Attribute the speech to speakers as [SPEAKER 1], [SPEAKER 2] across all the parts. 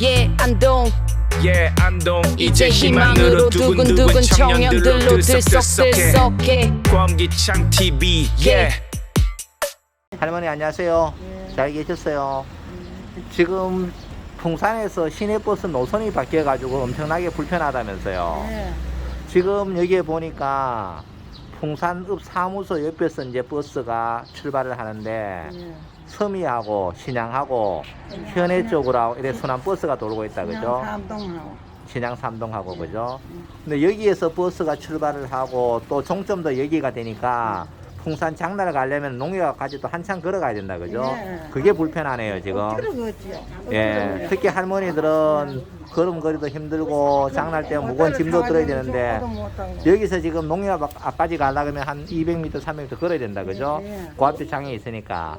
[SPEAKER 1] 예 안동
[SPEAKER 2] 예 안동
[SPEAKER 1] 이제 희망으로 두근두근 청년들로 들썩들썩해
[SPEAKER 2] 광기창 TV 예
[SPEAKER 3] 할머니 안녕하세요. 잘 계셨어요? 지금 풍산에서 시내버스 노선이 바뀌어가지고 엄청나게 불편하다면서요.
[SPEAKER 4] 네.
[SPEAKER 3] 지금 여기에 보니까 풍산읍 사무소 옆에서 이제 버스가 출발을 하는데
[SPEAKER 4] 네.
[SPEAKER 3] 서미하고 신양하고 현해 쪽으로 이래 순환 버스가 돌고 있다 그죠?
[SPEAKER 4] 삼동하고
[SPEAKER 3] 신양 삼동하고 그죠? 근데 여기에서 버스가 출발을 하고 또 종점도 여기가 되니까 풍산 장나를 가려면 농협까지 또 한참 걸어가야 된다 그죠?
[SPEAKER 4] 네.
[SPEAKER 3] 그게 불편하네요 지금.
[SPEAKER 4] 그러겠지요.
[SPEAKER 3] 예, 특히 할머니들은 걸음거리도 힘들고 장날 때 무거운 짐도 들어야 되는데 여기서 지금 농협 앞- 앞까지 가려면 한 200m, 300m 걸어야 된다 그죠?
[SPEAKER 4] 네.
[SPEAKER 3] 그 앞에 장이 있으니까.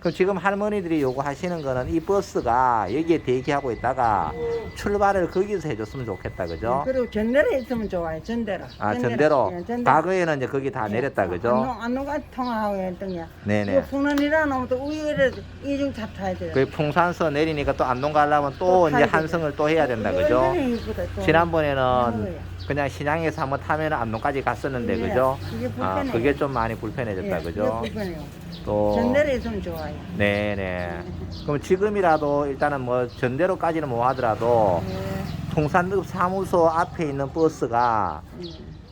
[SPEAKER 3] 그럼 지금 할머니들이 요구하시는 거는 이 버스가 여기에 대기하고 있다가 출발을 거기서 해줬으면 좋겠다 그죠?
[SPEAKER 4] 그리고 전대로 있으면 좋아요. 전대로.
[SPEAKER 3] 아 전대로
[SPEAKER 4] 예, 전대로.
[SPEAKER 3] 과거에는 이제 거기 다 내렸다 그죠?
[SPEAKER 4] 안농가 통화하고 게.
[SPEAKER 3] 네네.
[SPEAKER 4] 풍년이라 놓으면 또 위에를 이중차 타야 돼요.
[SPEAKER 3] 그 풍산서 내리니까 또 안동 가려면 또
[SPEAKER 4] 또
[SPEAKER 3] 이제 한성을 또 해야 된다 그죠?
[SPEAKER 4] 이쁘다, 또.
[SPEAKER 3] 지난번에는. 그냥 신양에서 한번 타면 안동까지 갔었는데
[SPEAKER 4] 예,
[SPEAKER 3] 그죠?
[SPEAKER 4] 그게
[SPEAKER 3] 아
[SPEAKER 4] 불편해요.
[SPEAKER 3] 그게 좀 많이 불편해졌다
[SPEAKER 4] 예,
[SPEAKER 3] 그죠?
[SPEAKER 4] 그게 불편해요.
[SPEAKER 3] 또
[SPEAKER 4] 전대로 있으면 좋아요.
[SPEAKER 3] 네네. 그럼 지금이라도 일단은 뭐 전대로까지는 못 하더라도
[SPEAKER 4] 예,
[SPEAKER 3] 풍산읍 사무소 앞에 있는 버스가
[SPEAKER 4] 예.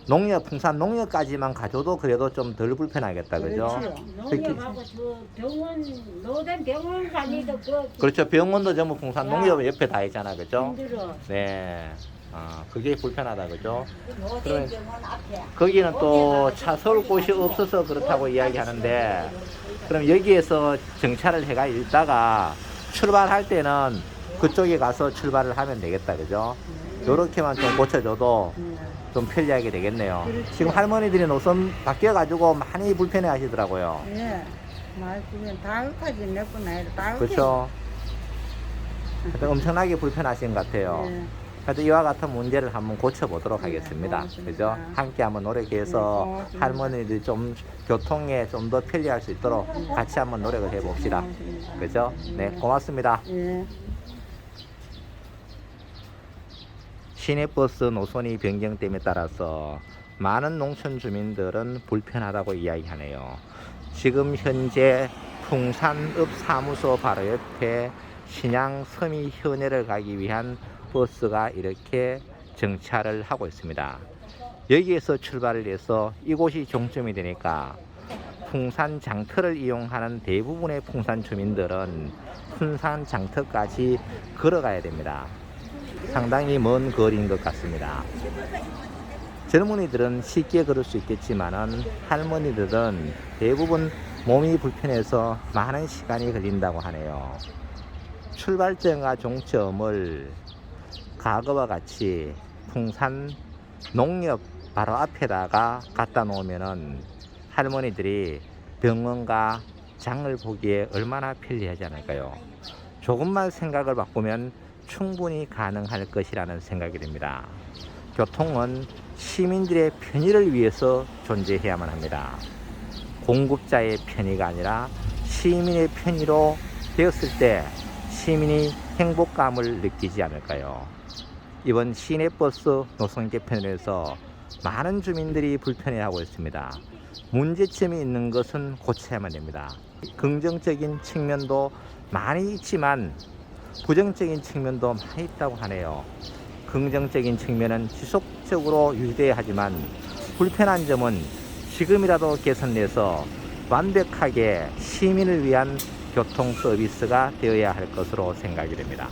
[SPEAKER 3] 농협 풍산 농협까지만 가줘도 그래도 좀 덜 불편하겠다 그죠?
[SPEAKER 4] 그렇지요.
[SPEAKER 3] 특히
[SPEAKER 5] 농협하고 저 병원 노된 병원 다니도 그
[SPEAKER 3] 그렇죠 병원도 전부 풍산 농협 옆에 다 있잖아 그죠?
[SPEAKER 5] 힘들어.
[SPEAKER 3] 네. 아 그게 불편하다 그죠? 거기는 또차 세울 곳이 없어서 그렇다고 이야기하는데 그럼 여기에서 정차를 해가 있다가 출발할 때는 그쪽에 가서 출발을 하면 되겠다 그죠? 요렇게만 좀 고쳐줘도 좀 편리하게 되겠네요. 지금 할머니들이 노선 바뀌어가지고 많이 불편해 하시더라고요.
[SPEAKER 4] 예. 말씀은 다음까지 나야 다음.
[SPEAKER 3] 그렇죠? 하여튼 엄청나게 불편하신 것 같아요.
[SPEAKER 4] 예.
[SPEAKER 3] 하여튼 이와 같은 문제를 한번 고쳐보도록 하겠습니다.
[SPEAKER 4] 고맙습니다.
[SPEAKER 3] 그죠? 함께 한번 노력해서
[SPEAKER 4] 네.
[SPEAKER 3] 할머니들이 좀 교통에 좀 더 편리할 수 있도록 같이 한번 노력을
[SPEAKER 4] 해봅시다.
[SPEAKER 3] 그죠? 네, 고맙습니다.
[SPEAKER 4] 예.
[SPEAKER 3] 시내버스 노선이 변경됨에 따라서 많은 농촌 주민들은 불편하다고 이야기하네요. 지금 현재 풍산읍 사무소 바로 옆에 신양 서미 현해를 가기 위한 버스가 이렇게 정차를 하고 있습니다. 여기에서 출발을 해서 이곳이 종점이 되니까 풍산 장터를 이용하는 대부분의 풍산 주민들은 풍산 장터까지 걸어가야 됩니다. 상당히 먼 거리인 것 같습니다. 젊은이들은 쉽게 걸을 수 있겠지만은 할머니들은 대부분 몸이 불편해서 많은 시간이 걸린다고 하네요. 출발점과 종점을 과거와 같이 풍산 농협 바로 앞에다가 갖다 놓으면은 할머니들이 병원과 장을 보기에 얼마나 편리하지 않을까요? 조금만 생각을 바꾸면 충분히 가능할 것이라는 생각이 듭니다. 교통은 시민들의 편의를 위해서 존재해야만 합니다. 공급자의 편의가 아니라 시민의 편의로 되었을 때 시민이 행복감을 느끼지 않을까요? 이번 시내버스 노선 개편을 해서 많은 주민들이 불편해하고 있습니다. 문제점이 있는 것은 고쳐야만 됩니다. 긍정적인 측면도 많이 있지만 부정적인 측면도 많이 있다고 하네요. 긍정적인 측면은 지속적으로 유지돼야 하지만 불편한 점은 지금이라도 개선돼서 완벽하게 시민을 위한 교통 서비스가 되어야 할 것으로 생각이 됩니다.